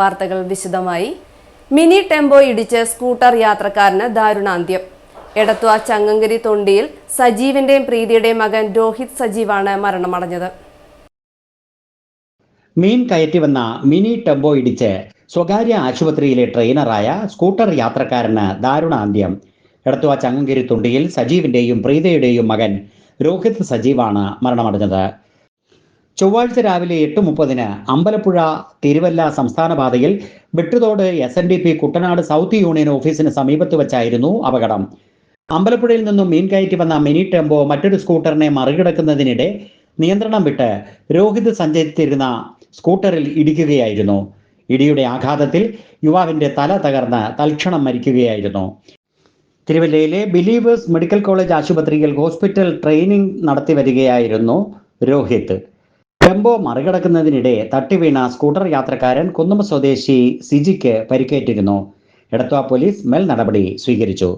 വാർത്തകൾ വിശദമായി. Mini tempo ഇടിച്ച് സ്കൂട്ടർ യാത്രക്കാരന് ദാരുണാന്ത്യം. എടത്വ ചങ്ങങ്കരി തൊണ്ടിയിൽ സജീവിന്റെയും പ്രീതിയുടെയും മകൻ രോഹിത് സജീവാണ് മരണമടഞ്ഞത്. മീൻ കയറ്റി വന്ന മിനി ടെമ്പോ ഇടിച്ച് സ്വകാര്യ ആശുപത്രിയിലെ ട്രെയിനറായ സ്കൂട്ടർ യാത്രക്കാരന് ദാരുണാന്ത്യം. എടത്തുവ ചങ്ങങ്കിരി തുണ്ടിയിൽ സജീവിന്റെയും പ്രീതയുടെയും മകൻ രോഹിത് സജീവാണ് മരണമടഞ്ഞത്. ചൊവ്വാഴ്ച രാവിലെ എട്ട് മുപ്പതിന് അമ്പലപ്പുഴ തിരുവല്ല സംസ്ഥാന പാതയിൽ Vettuthodu S N D P Kuttanad south union ഓഫീസിന് സമീപത്ത് വെച്ചായിരുന്നു അപകടം. അമ്പലപ്പുഴയിൽ നിന്നും മീൻ കയറ്റി വന്ന മിനി ടെമ്പോ മറ്റൊരു സ്കൂട്ടറിനെ മറികടക്കുന്നതിനിടെ നിയന്ത്രണം വിട്ട് രോഹിത് സഞ്ചരിച്ചിരുന്ന സ്കൂട്ടറിൽ ഇടിക്കുകയായിരുന്നു. ഇടിയുടെ ആഘാതത്തിൽ യുവാവിന്റെ തല തകർന്ന് തൽക്ഷണം മരിക്കുകയായിരുന്നു. തിരുവല്ലയിലെ ബിലീവേഴ്സ് മെഡിക്കൽ കോളേജ് ആശുപത്രിയിൽ ഹോസ്പിറ്റൽ ട്രെയിനിങ് നടത്തി വരികയായിരുന്നു രോഹിത്. ടെമ്പോ മറികടക്കുന്നതിനിടെ തട്ടിവീണ സ്കൂട്ടർ യാത്രക്കാരൻ കുന്നുമ സ്വദേശി സിജിക്ക് പരിക്കേറ്റിരുന്നു. എടത്വ പോലീസ് മേൽ നടപടി സ്വീകരിച്ചു.